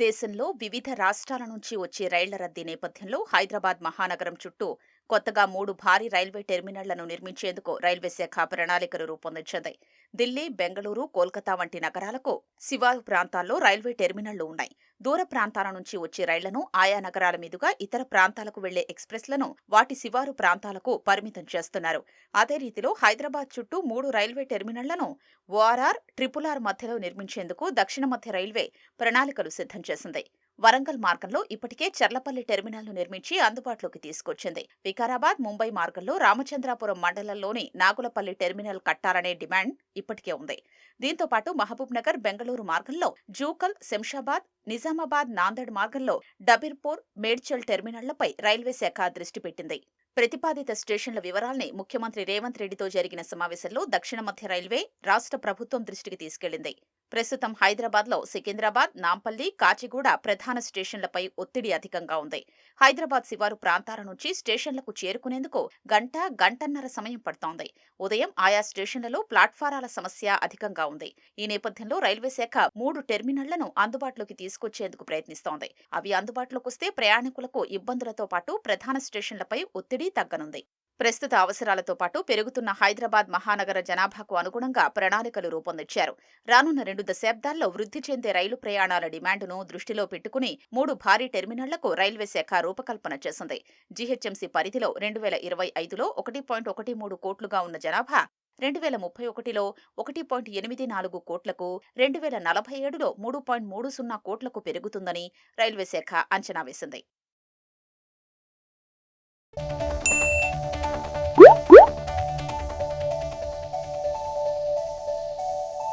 దేశంలో వివిధ రాష్ట్రాల నుంచి వచ్చే రైళ్ళ రద్దీ నేపథ్యంలో హైదరాబాద్ మహానగరం చుట్టూ కొత్తగా మూడు భారీ రైల్వే టెర్మినళ్ళను నిర్మించేందుకు రైల్వే శాఖ ప్రణాళికలు రూపొందించింది. ఢిల్లీ బెంగళూరు కోల్కతా వంటి నగరాలకు శివారు ప్రాంతాల్లో రైల్వే టెర్మినళ్ళు ఉన్నాయి. దూర ప్రాంతాల నుంచి వచ్చే రైళ్ళను ఆయా నగరాల మీదుగా ఇతర ప్రాంతాలకు వెళ్ళే ఎక్స్ప్రెస్లను వాటి శివారు ప్రాంతాలకు పరిమితం చేస్తున్నారు. అదే రీతిలో హైదరాబాద్ చుట్టూ మూడు రైల్వే టెర్మినళ్ళను ఓఆర్ఆర్ ట్రిపుల్ ఆర్ మధ్యలో నిర్మించేందుకు దక్షిణ మధ్య రైల్వే ప్రణాళికలు సిద్ధం చేసింది. వరంగల్ మార్గంలో ఇప్పటికే చర్లపల్లి టెర్మినల్ను నిర్మించి అందుబాటులోకి తీసుకొచ్చింది. వికారాబాద్ ముంబై మార్గంలో రామచంద్రాపురం మండలంలోని నాగులపల్లి టెర్మినల్ కట్టాలనే డిమాండ్ ఇప్పటికే ఉంది. దీంతో పాటు మహబూబ్ నగర్ బెంగళూరు మార్గంలో జూకల్ శంషాబాద్ నిజామాబాద్ నాందేడ్ మార్గంలో డబిర్పూర్ మేడ్చల్ టెర్మినళ్ళపై రైల్వే శాఖ దృష్టి పెట్టింది. ప్రతిపాదిత స్టేషన్ల వివరాల్ని ముఖ్యమంత్రి రేవంత్ రెడ్డితో జరిగిన సమావేశంలో దక్షిణ మధ్య రైల్వే రాష్ట్ర ప్రభుత్వం దృష్టికి తీసుకెళ్ళింది. ప్రస్తుతం హైదరాబాద్లో సికింద్రాబాద్ నాంపల్లి కాచిగూడ ప్రధాన స్టేషన్లపై ఒత్తిడి అధికంగా ఉంది. హైదరాబాద్ శివారు ప్రాంతాల నుంచి స్టేషన్లకు చేరుకునేందుకు గంట గంటన్నర సమయం పడుతోంది. ఉదయం ఆయా స్టేషన్లలో ప్లాట్ఫారాల సమస్య అధికంగా ఉంది. ఈ నేపథ్యంలో రైల్వే శాఖ మూడు టెర్మినళ్ళను అందుబాటులోకి తీసుకొచ్చేందుకు ప్రయత్నిస్తోంది. అవి అందుబాటులోకి వస్తే ప్రయాణికులకు ఇబ్బందులతో పాటు ప్రధాన స్టేషన్లపై ఒత్తిడి తగ్గనుంది. ప్రస్తుత అవసరాలతో పాటు పెరుగుతున్న హైదరాబాద్ మహానగర జనాభాకు అనుగుణంగా ప్రణాళికలు రూపొందించారు. రానున్న రెండు దశాబ్దాల్లో వృద్ధి చెందే రైలు ప్రయాణాల డిమాండ్ను దృష్టిలో పెట్టుకుని మూడు భారీ టెర్మినళ్ళకు రైల్వే శాఖ రూపకల్పన చేసింది. జీహెచ్ఎంసీ పరిధిలో రెండు వేల ఇరవై ఐదులో ఒకటి పాయింట్ ఒకటి మూడు కోట్లుగా ఉన్న జనాభా రెండు వేల ముప్పై ఒకటిలో ఒకటి పాయింట్ ఎనిమిది నాలుగు కోట్లకు రెండు వేల నలభై ఏడులో మూడు పాయింట్ మూడు సున్నా కోట్లకు పెరుగుతుందని రైల్వే శాఖ అంచనా వేసింది.